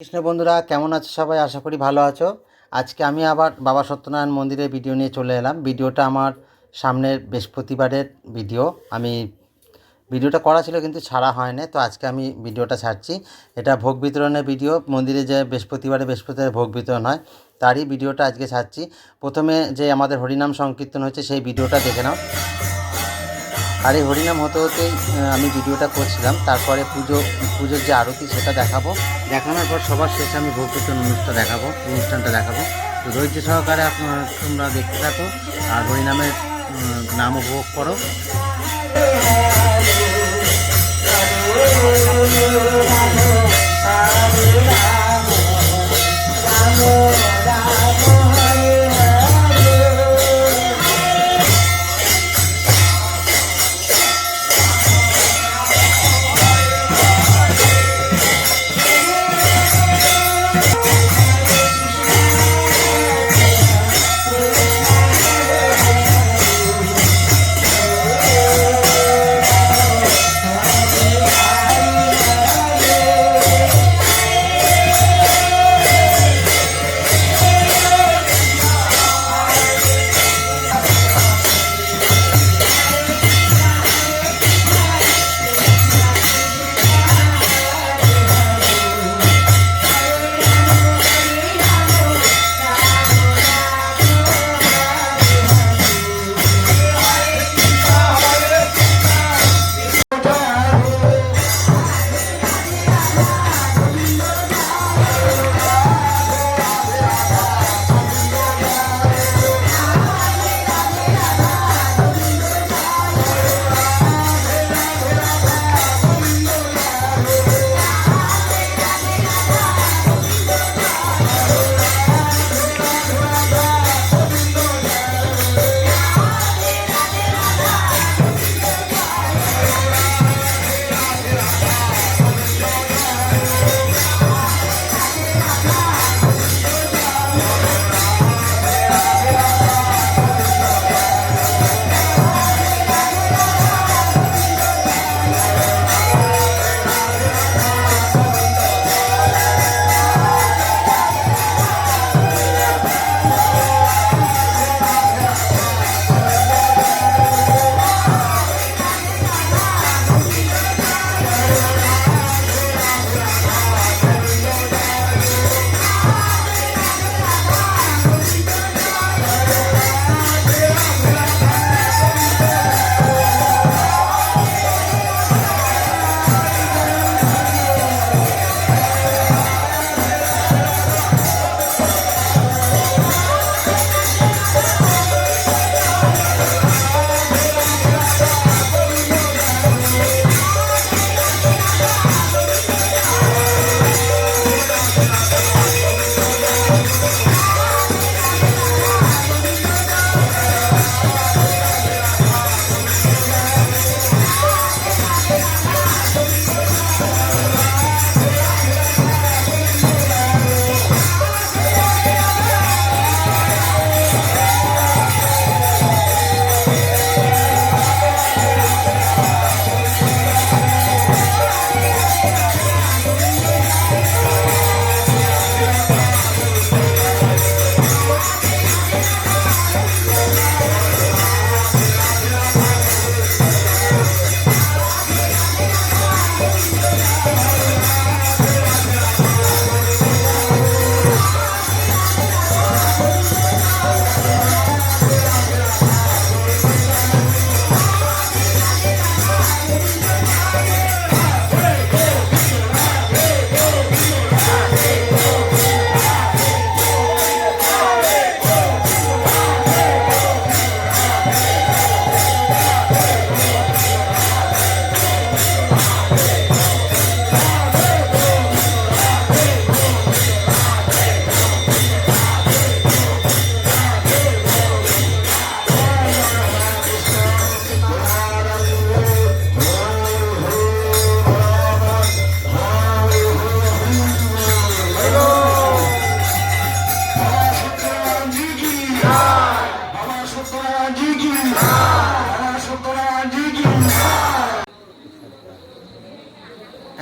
কৃষ্ণ বন্ধুরা, কেমন আছো সবাই? আশা করি ভালো আছো। আজকে আমি আবার বাবা সত্যনারায়ণ মন্দিরের ভিডিও নিয়ে চলে এলাম। ভিডিওটা আমার সামনের বৃহস্পতিবারের ভিডিও। আমি ভিডিওটা করা ছিল কিন্তু ছাড়া হয় না তো আজকে আমি ভিডিওটা ছাড়ছি। এটা ভোগ বিতরণের ভিডিও। মন্দিরে যে বৃহস্পতিবারে বৃহস্পতিবারে ভোগ বিতরণ হয়, তারই ভিডিওটা আজকে ছাড়ছি। প্রথমে যে আমাদের হরিনাম সংকীর্তন হচ্ছে, সেই ভিডিওটা দেখে নাও। আর এই হরিনাম হতে হতেই আমি ভিডিওটা করছিলাম। তারপরে পুজো, পুজোর যে আরতি সেটা দেখাবো। দেখানোর পর সবার শেষে আমি ভোগ কীর্তন অনুষ্ঠান দেখাবো, অনুষ্ঠানটা দেখাবো। তো ধৈর্য সহকারে আপনার, তোমরা দেখতে থাকো আর হরিনামের নাম উপভোগ করো।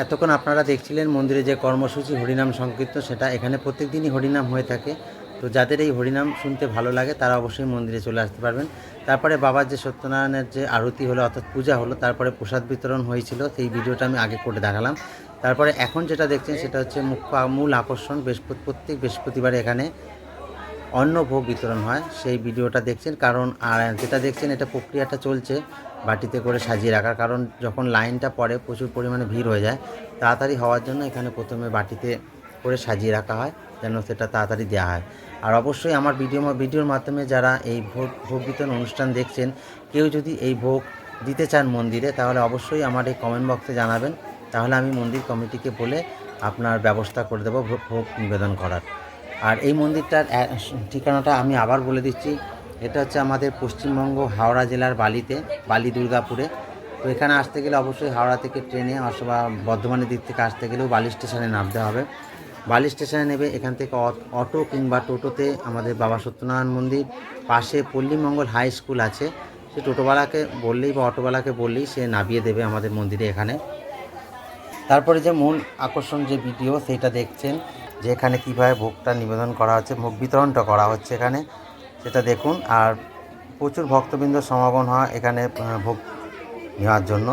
এতক্ষণ আপনারা দেখছিলেন মন্দিরে যে কর্মসূচি, হরিনাম সংকীর্তন, সেটা এখানে প্রত্যেক দিনই হরিনাম হয়ে থাকে। তো যাদের এই হরিনাম শুনতে ভালো লাগে, তারা অবশ্যই মন্দিরে চলে আসতে পারবেন। তারপরে বাবার যে সত্যনারায়ণের যে আরতি হলো, অর্থাৎ পূজা হলো, তারপরে প্রসাদ বিতরণ হয়েছিল, সেই ভিডিওটা আমি আগে করে দেখালাম। তারপরে এখন যেটা দেখছেন, সেটা হচ্ছে মুখ্য মূল আকর্ষণ, বৃহস্পতি, প্রত্যেক বৃহস্পতিবার এখানে অন্ন ভোগ বিতরণ হয়, সেই ভিডিওটা দেখছেন। কারণ, আর যেটা দেখছেন, এটা প্রক্রিয়াটা চলছে বাটিতে করে সাজিয়ে রাখার। কারণ, যখন লাইনটা পড়ে, প্রচুর পরিমাণে ভিড় হয়ে যায়, তাড়াতাড়ি হওয়ার জন্য এখানে প্রথমে বাটিতে করে সাজিয়ে রাখা হয়, যেন সেটা তাড়াতাড়ি দেওয়া হয়। আর অবশ্যই আমার ভিডিও ভিডিওর মাধ্যমে যারা এই ভোগ ভোগ বিতরণ অনুষ্ঠান দেখছেন, কেউ যদি এই ভোগ দিতে চান মন্দিরে, তাহলে অবশ্যই আমার এই কমেন্ট বক্সে জানাবেন। তাহলে আমি মন্দির কমিটিকে বলে আপনার ব্যবস্থা করে দেবো ভোগ ভোগ নিবেদন করার। আর এই মন্দিরটার ঠিকানাটা আমি আবার বলে দিচ্ছি। এটা হচ্ছে আমাদের পশ্চিমবঙ্গ হাওড়া জেলার বালিতে, বালি দুর্গাপুরে। তো এখানে আসতে গেলে অবশ্যই হাওড়া থেকে ট্রেনে অথবা বর্ধমানের দিক থেকে আসতে গেলেও বালি স্টেশনে নামতে হবে। বালি স্টেশনে নেবে, এখান থেকে অটো কিংবা টোটোতে আমাদের বাবা সত্যনারায়ণ মন্দির। পাশে পল্লীমঙ্গল হাই স্কুল আছে। সে টোটোওয়ালাকে বললেই বা অটোওয়ালাকে বললেই সে নামিয়ে দেবে আমাদের মন্দিরে এখানে। তারপরে যে মূল আকর্ষণ যে ভিডিও, সেটা দেখছেন। যে এখানে কীভাবে ভোগটা নিবেদন করা হচ্ছে, ভোগ বিতরণটা করা হচ্ছে এখানে, সেটা দেখুন। আর প্রচুর ভক্তবৃন্দ সমাগম হয় এখানে ভোগ নেওয়ার জন্য।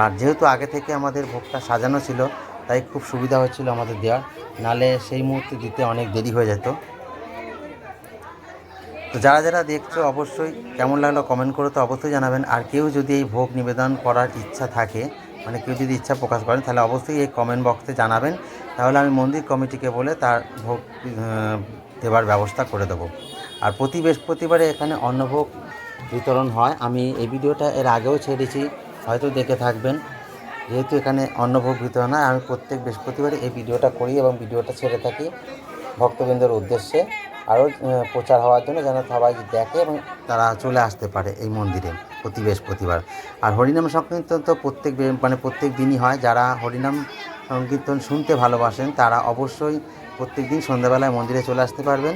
আর যেহেতু আগে থেকে আমাদের ভোগটা সাজানো ছিল, তাই খুব সুবিধা হচ্ছিল আমাদের দেওয়ার। নালে সেই মুহূর্তে দিতে অনেক দেরি হয়ে যেত। তো যারা যারা দেখছ, অবশ্যই কেমন লাগল কমেন্ট করে তো অবশ্যই জানাবেন। আর কেউ যদি এই ভোগ নিবেদন করার ইচ্ছা থাকে মানে কেউ যদি ইচ্ছা প্রকাশ করেন, তাহলে অবশ্যই এই কমেন্ট বক্সে জানাবেন। তাহলে আমি মন্দির কমিটিকে বলে তার ভোগ দেওয়ার ব্যবস্থা করে দেবো। আর প্রতি বৃহস্পতিবারে এখানে অন্নভোগ বিতরণ হয়। আমি এই ভিডিওটা এর আগেও ছেড়েছি হয়তো দেখে থাকবেন। যেহেতু এখানে অন্নভোগ বিতরণ হয়, আমি প্রত্যেক বৃহস্পতিবারে এই ভিডিওটা করি এবং ভিডিওটা ছেড়ে থাকি ভক্তবৃন্দের উদ্দেশ্যে। আরও প্রচার হওয়ার জন্য যেন সবাই দেখে এবং তারা চলে আসতে পারে এই মন্দিরে। প্রতি বৃহস্পতিবার আর হরিনাম সংকীর্তন তো প্রত্যেক মানে প্রত্যেক দিনই হয়। যারা হরিনাম সংকীর্তন শুনতে ভালোবাসেন, তারা অবশ্যই প্রত্যেক দিন সন্ধ্যাবেলায় মন্দিরে চলে আসতে পারবেন।